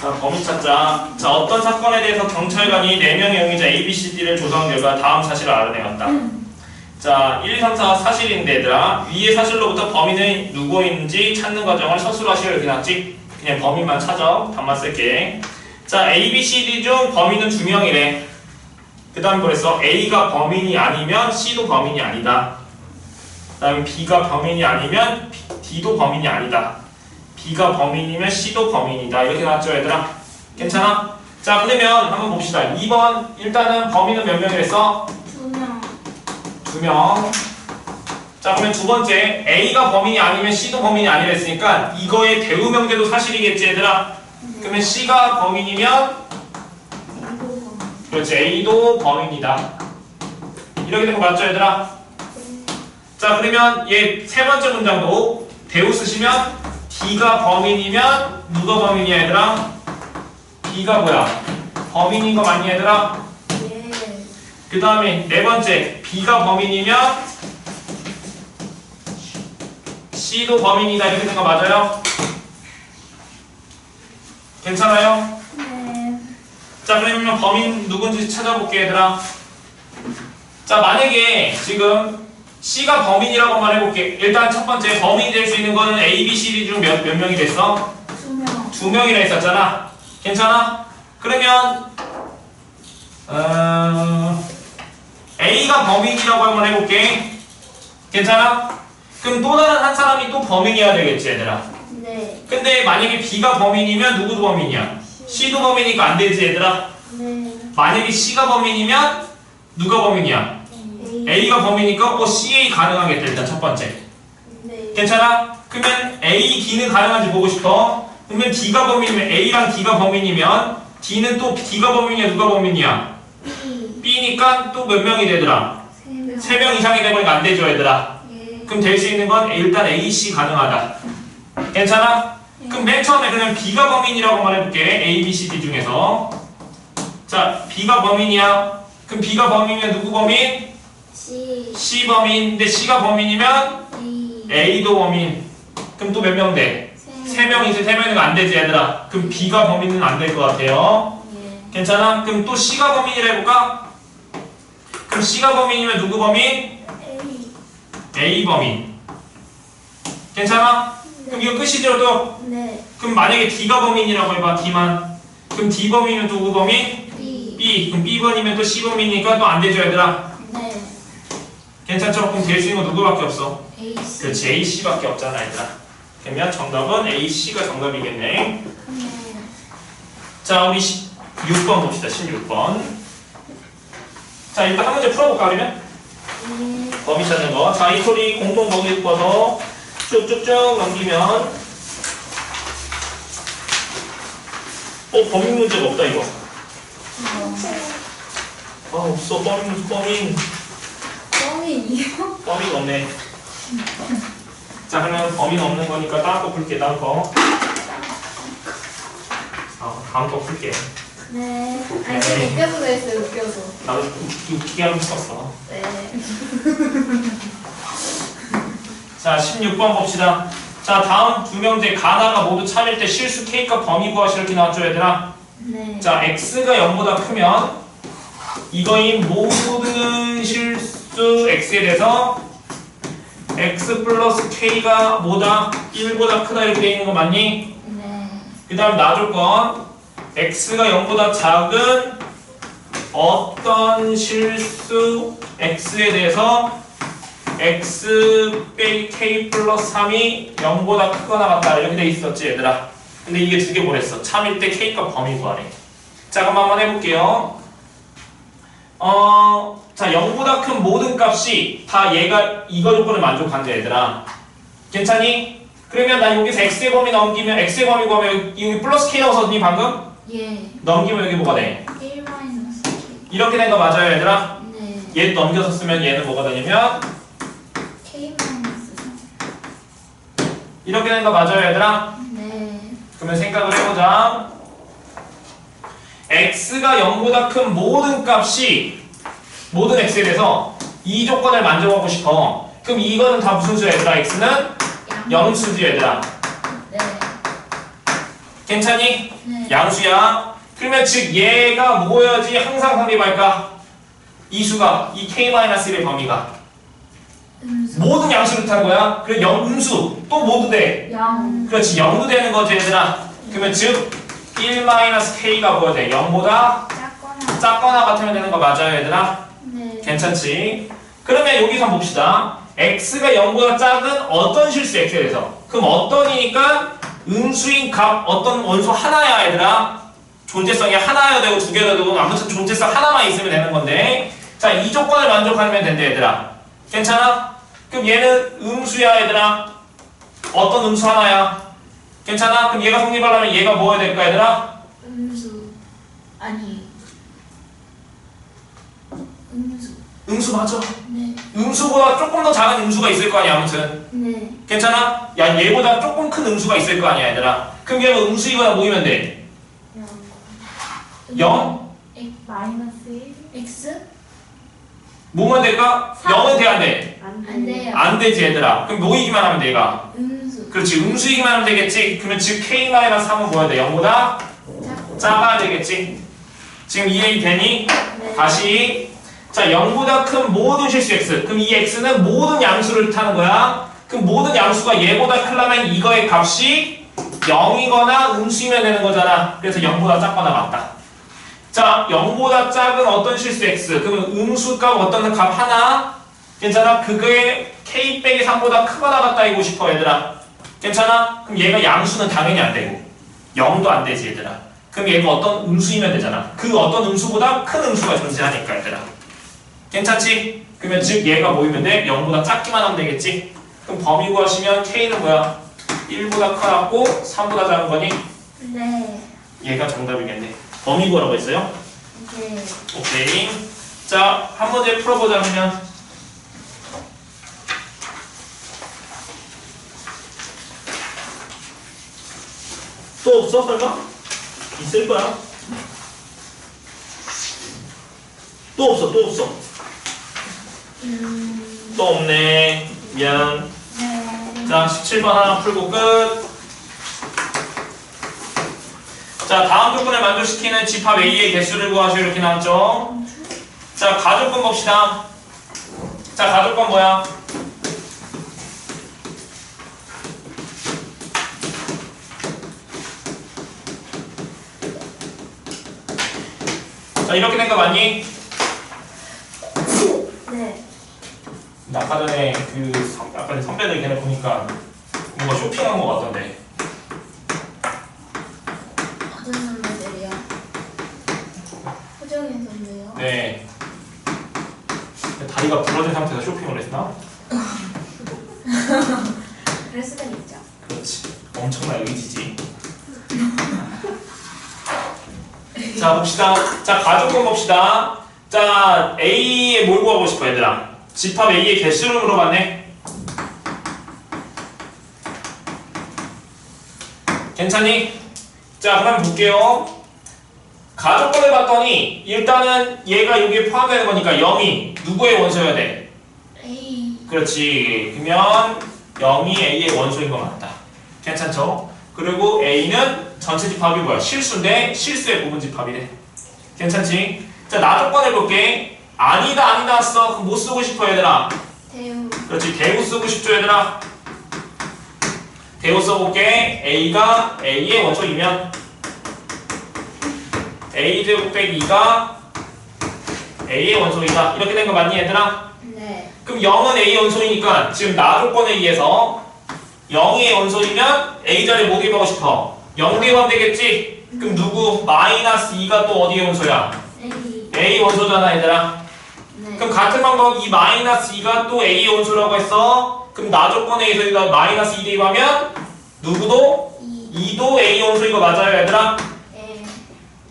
자, 범인 찾자. 자, 어떤 사건에 대해서 경찰관이 4명의 용의자 A, B, C, D를 조사한 결과 다음 사실을 알아내었다. 자, 1, 2, 3, 4 사실인데 얘들아 위의 사실로부터 범인이 누구인지 찾는 과정을 서술화 이렇게 놨지? 그냥 범인만 찾아. 답만 쓸게. 자, A, B, C, D 중 범인은 두 명이래. 그 다음에 그랬어. A가 범인이 아니면 C도 범인이 아니다. 그 다음에 B가 범인이 아니면 D도 범인이 아니다. B가 범인이면 C도 범인이다. 이렇게 나왔죠, 얘들아? 괜찮아? 자, 그러면 한번 봅시다. 2번, 일단은 범인은 몇 명이랬어? 두 명 두 명. 자, 그러면 두 번째, A가 범인이 아니면 C도 범인이 아니랬으니까 이거의 대우 명제도 사실이겠지, 얘들아? 그러면 C가 범인이면 그렇지, A도 범인이다. 이렇게 된 거 맞죠, 얘들아? 자, 그러면 얘 세 번째 문장도 대우 쓰시면 D가 범인이면 누가 범인이야, 얘들아? B가 뭐야? 범인인 거 맞니, 얘들아? 예그 다음에 네 번째 B가 범인이면 C도 범인이다 이렇게 된 거 맞아요? 괜찮아요? 네. 자 그러면 범인 누군지 찾아볼게 얘들아 자 만약에 지금 C가 범인이라고 말해볼게 일단 첫 번째 범인이 될 수 있는 거는 A, B, C, D 중 몇 몇 명이 됐어? 두 명 두 명이나 있었잖아. 괜찮아? 그러면 어, A가 범인이라고 한번 해볼게. 괜찮아? 그럼 또 다른 한 사람이 또 범인이어야 되겠지, 얘들아. 네. 근데 만약에 B가 범인이면 누구도 범인이야? C도 범인이니까 안 되지, 얘들아. 네. 만약에 C가 범인이면 누가 범인이야? A. A가 범인이니까 어, CA 가능하겠다, 일단 첫 번째. 네. 괜찮아? 그러면 A, D는 가능한지 보고 싶어. 그러면 D가 범인이면 A랑 D가 범인이면 D는 또 D가 범인이야 누가 범인이야? B. B니까 또 몇 명이 되더라? 세 명. 세명 이상이 되버리면 안 되죠 얘들아. 예. 그럼 될 수 있는 건 일단 A, C 가능하다. 괜찮아? 그럼 맨 처음에 그냥 B가 범인이라고 말해볼게. A, B, C, D 중에서. 자, B가 범인이야. 그럼 B가 범인이면 누구 범인? C. C 범인. 근데 C가 범인이면 A. A도 범인. 그럼 또 몇 명 돼? 세세 명이지 세 명이면 안 되지 얘들아. 그럼 B가 범인은 안 될 것 같아요. 예. 괜찮아? 그럼 또 C가 범인이라 해볼까? 그럼 C가 범인이면 누구 범인? A. A 범인. 괜찮아? 그럼 이거 끝이죠 또? 네. 그럼 만약에 D가 범인이라고 해봐 D만. 그럼 D 범인이면 누구 범인? B. B. 그럼 B 범인이면 또 C 범인이니까 또 안 되죠 얘들아. 네. 괜찮죠? 그럼 될수 있는 거 누구밖에 없어? A. C. 그렇지 A, C밖에 없잖아 얘들아. 그러면 정답은 A, C가 정답이겠네. 네. 자, 우리 6번 봅시다. 16번. 자, 일단 한 문제 풀어볼까, 그러면? 네. 범위 찾는 거. 자, 이 소리 공통 범위 묶어서 쭉쭉쭉 넘기면. 어, 범위 문제가 없다, 이거. 아, 없어. 범위, 범위. 뻥이요? 범위가 없네. 자, 그러면 범위는 없는 거니까 다음 거 풀게, 다음 거. 아, 다음 거 풀게. 네. 아니 저 웃겨서 그랬어요. 웃겨서. 나도 웃- 웃기게 하면 썼어. 네. 자, 16번 봅시다. 자, 다음 두 명제 가나가 모두 참일 때 실수 K값 범위 구하시 이렇게 나왔죠, 얘들아? 네. 자, X가 0보다 크면 이거인 모든 실수 X에 대해서 X 플러스 K가 뭐다? 1보다 크다 이렇게 돼 있는 거 맞니? 네. 그 다음 놔줄 건 x가 0보다 작은 어떤 실수 x에 대해서 x 빼기 k 플러스 3이 0보다 크거나 같다 이렇게 돼 있었지 얘들아 근데 이게 두개 뭐랬어 참일 때 k값 범위 구하래 자 그럼 한번 해볼게요 어, 자 0보다 큰 모든 값이 다 얘가 이거 조건을 만족한다 얘들아 괜찮니? 그러면 나 여기서 x의 범위 넘기면 x의 범위 구하면 여기 플러스 k라고 썼니 방금? 예. 넘기면 여기 뭐가 돼? 1 마이너스 K. 이렇게 된 거 맞아요 얘들아? 네. 얘 넘겨서 쓰면 얘는 뭐가 되냐면 K 마이너스 3. 이렇게 된 거 맞아요 얘들아? 네. 그러면 생각을 해보자 x가 0보다 큰 모든 값이 모든 x에 대해서 이 조건을 만족하고 싶어 그럼 이거는 다 무슨 수야 얘들아? x는 양. 0수지 얘들아 네. 괜찮니? 네. 양수야. 그러면 즉 얘가 뭐여야지 항상 성립할까? 이 수가 이 k-1의 범위가 음수. 모든 양수를 탄 거야. 그럼 영 음수 또 모두 돼. 양. 그렇지 0도 되는 거지 얘들아. 그러면 즉 1-k가 뭐야 돼? 0보다 작거나. 작거나 같으면 되는 거 맞아요 얘들아? 네. 괜찮지? 그러면 여기서 봅시다. x가 0보다 작은 어떤 실수 x에 대해서. 그럼 어떤이니까 음수인 값 어떤 원소 하나야 얘들아. 존재성이 하나여야 되고 두 개여야 되고 아무튼 존재성 하나만 있으면 되는 건데 자 이 조건을 만족하면 된대 얘들아. 괜찮아? 그럼 얘는 음수야 얘들아. 어떤 음수 하나야? 괜찮아? 그럼 얘가 성립하려면 얘가 뭐여야 될까 얘들아? 음수. 아니. 음수. 음수 맞아. 네. 음수보다 조금 더 작은 음수가 있을 거 아니야 아무튼. 네. 괜찮아? 야 얘보다 조금 큰 음수가 있을 거 아니야 얘들아 그럼 얘가 음수 이거나 모이면 돼 0? 엑 마이너스 1. x? 뭐면 될까? 삼. 0은 돼야 돼? 안 돼요. 안 되지 얘들아 그럼 모이기만 하면 돼 얘가 음수. 그렇지 음수이기만 하면 되겠지 그러면 즉 K-3은 뭐야 돼? 0보다 작. 작아야 되겠지 지금 이해이 되니? 네. 다시 자 0보다 큰 모든 실수 x. 그럼 이 x는 모든 양수를 타는 거야. 그럼 모든 양수가 얘보다 크려면 이거의 값이 0이거나 음수이면 되는 거잖아. 그래서 0보다 작거나 같다. 자 0보다 작은 어떤 실수 x? 그러면 음수값 어떤 값 하나? 괜찮아? 그거의 k 빼기 3보다 크거나 같다 이고 싶어 얘들아. 괜찮아? 그럼 얘가 양수는 당연히 안 되고. 0도 안 되지 얘들아. 그럼 얘가 어떤 음수이면 되잖아. 그 어떤 음수보다 큰 음수가 존재하니까 얘들아. 괜찮지? 그러면 즉 얘가 모이면 돼? 0보다 작기만 하면 되겠지? 그럼 범위 구하시면 k는 뭐야? 1보다 커갖고 3보다 작은 거니? 네. 얘가 정답이겠네. 범위 구하라고 했어요? 네. 오케이. 자, 한 문제 풀어보자면 또 없어 설마? 있을 거야. 또 없어, 또 없어. 음. 또 없네. 미안. 네. 자, 17번 하나 풀고 끝. 자, 다음 조건을 만족시키는 집합 A의 개수를 구하시오 이렇게 나왔죠. 자, 가족권 봅시다. 자, 가족권 뭐야? 자, 이렇게 된 거 맞니? 네. 아까 전에 그 선- 아까 전에 선배들 걔네 보니까 뭔가 쇼핑한 거 같던데. 어떤 선배들이요? 호정인 선배요? 네. 다리가 부러진 상태에서 쇼핑을 했나? 그럴 수가 있죠. 그렇지. 엄청난 의지지. 자 봅시다. 자 가족권 봅시다. 자 A의 뭘 구하고 싶어 얘들아? 집합 A의 개수를 물어봤네. 괜찮니? 자 그럼 볼게요. 가족권을 봤더니 일단은 얘가 여기에 포함되는 거니까 0이 누구의 원소여야 돼? A. 그렇지. 그러면 0이 A의 원소인 거 맞다. 괜찮죠? 그리고 A는 전체 집합이 뭐야? 실수인데 실수의 부분 집합이래. 괜찮지? 자, 나 조건 해볼게. 아니다, 아니다 써. 그럼 뭐 쓰고 싶어, 얘들아? 대우. 그렇지. 대우 쓰고 싶죠, 얘들아? 대우 써볼게. A가 A의 원소이면 A 제곱 빼기 2가 A의 원소이다. 이렇게 된 거 맞니, 얘들아? 네. 그럼 0은 A 원소이니까 지금 나 조건에 의해서 0이 원소이면 A 자리에 뭐 대입하고 싶어? 0 대입하면 되겠지? 그럼 누구? 마이너스 2가 또 어디의 원소야? A. A 원소잖아 얘들아 네. 그럼 같은 방법 이 마이너스 2가 또 A 원소라고 했어 그럼 나 조건에 의해서 여기다 마이너스 2 대입하면 누구도? 2. 2도 A 원소인 거 맞아요 얘들아? A.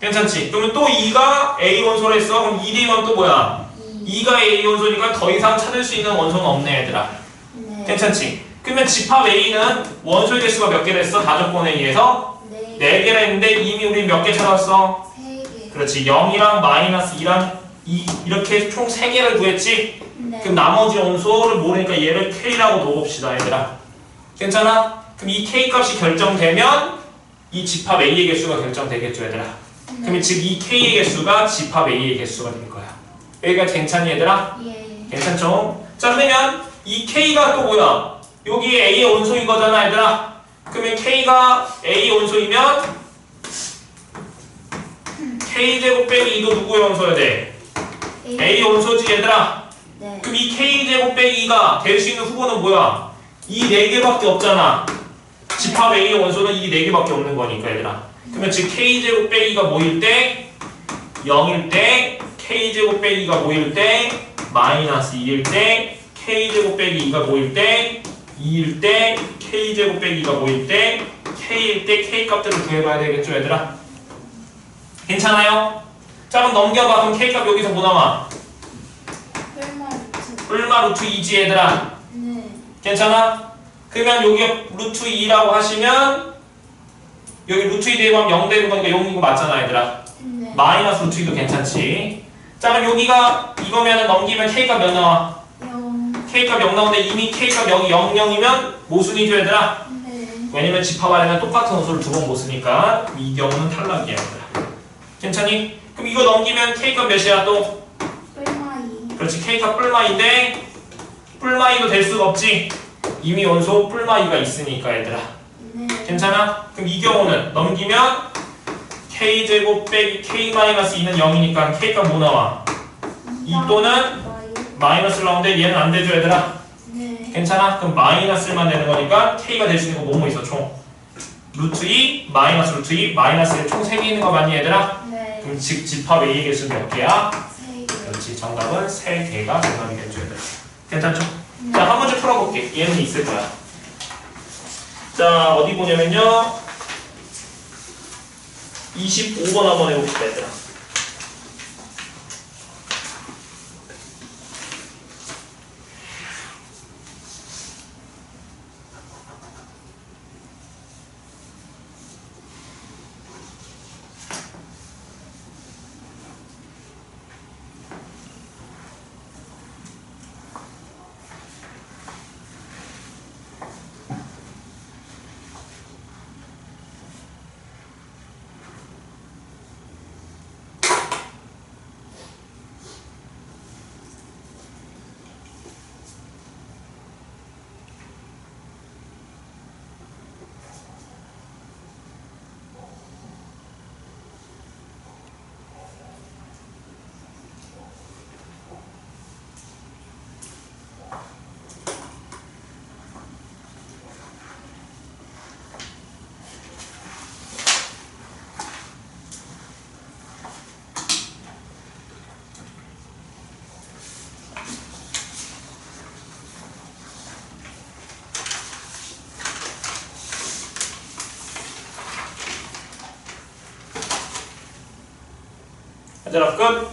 괜찮지? 그러면 또 2가 A 원소로 했어 그럼 2 대입하면 또 뭐야? 2. 2가 A 원소니까 더 이상 찾을 수 있는 원소는 없네 얘들아 네. 괜찮지? 그러면 집합 A는 원소의 개수가 몇 개 됐어? 다조건에 의해서 네. 4개라 했는데 이미 우리 몇 개 찾았어? 3개. 그렇지 0이랑 마이너스 2랑 2 이렇게 총 3개를 구했지? 네. 그럼 나머지 원소를 모르니까 얘를 K라고 놓읍시다 얘들아 괜찮아? 그럼 이 K 값이 결정되면 이 집합 A의 개수가 결정되겠죠 얘들아 그러면 즉 이 K의 개수가 집합 A의 개수가 될 거야 여기가 괜찮니 얘들아? 예. 괜찮죠? 자 그러면 이 K가 또 뭐야? 여기 A의 원소인 거잖아 얘들아 그러면 K가 A 원소이면 K제곱 빼기 2도 누구의 원소여야 돼? A 원소지 얘들아 네. 그럼 이 K제곱 빼기 2가 될 수 있는 후보는 뭐야? 이 4개밖에 없잖아 집합 A의 원소는 이 4개밖에 없는 거니까 얘들아 그러면 즉 K제곱 빼기가 뭐일 때? 0일 때 K제곱 빼기가 뭐일 때? 마이너스 2일 때 K제곱 빼기 2가 뭐일 때? 2일 때 K제곱 빼기가 뭐일 때? K일 때 K 값들을 구해봐야 되겠죠 얘들아 괜찮아요? 자 그럼 넘겨봐 그럼 K 값 여기서 뭐 나와? 뿔마 루트. 뿔마 루트 2지 얘들아 네. 괜찮아? 그러면 여기 루트 2라고 하시면 여기 루트 2 대입하면 0 되는 거니까 0인 거 맞잖아 얘들아 네. 마이너스 루트 2도 괜찮지 자 그럼 여기가 이거면 넘기면 K값 몇 나와? 영. K값 0 나오는데 이미 K값 여기 0, 0이면 모순이죠 얘들아 네. 왜냐면 집합안에는 똑같은 원소를 두 번 못 쓰니까 이 경우는 탈락이야 얘들아 괜찮니? 그럼 이거 넘기면 K값 몇이야 또? 뿔마 이. 그렇지 K값 뿔마인데 뿔마이도 될 수가 없지 이미 원소 뿔마이가 있으니까 얘들아 네. 괜찮아? 그럼 이 경우는 넘기면 K제곱 빼기 K-2는 0이니까 K값 뭐 나와? 이 또는 마이. 마이너스 나오는데 얘는 안 되죠 얘들아 네. 괜찮아? 그럼 마이너스만 되는 거니까 K가 될 수 있는 거 뭐뭐 있어 총? 루트 2, 마이너스 루트 2, 마이너스 1 총 3개 있는 거 맞니 얘들아? 네. 그럼 즉 집합 A의 개수 몇 개야? 세 개. 그렇지 정답은 3개가 정답이겠죠 얘들아 괜찮죠? 네. 자, 한 문제 풀어볼게. 얘는 있을 거야. 자, 어디 보냐면요. 25번 한번 해봅시다, 얘들아. 얘들아, 끝.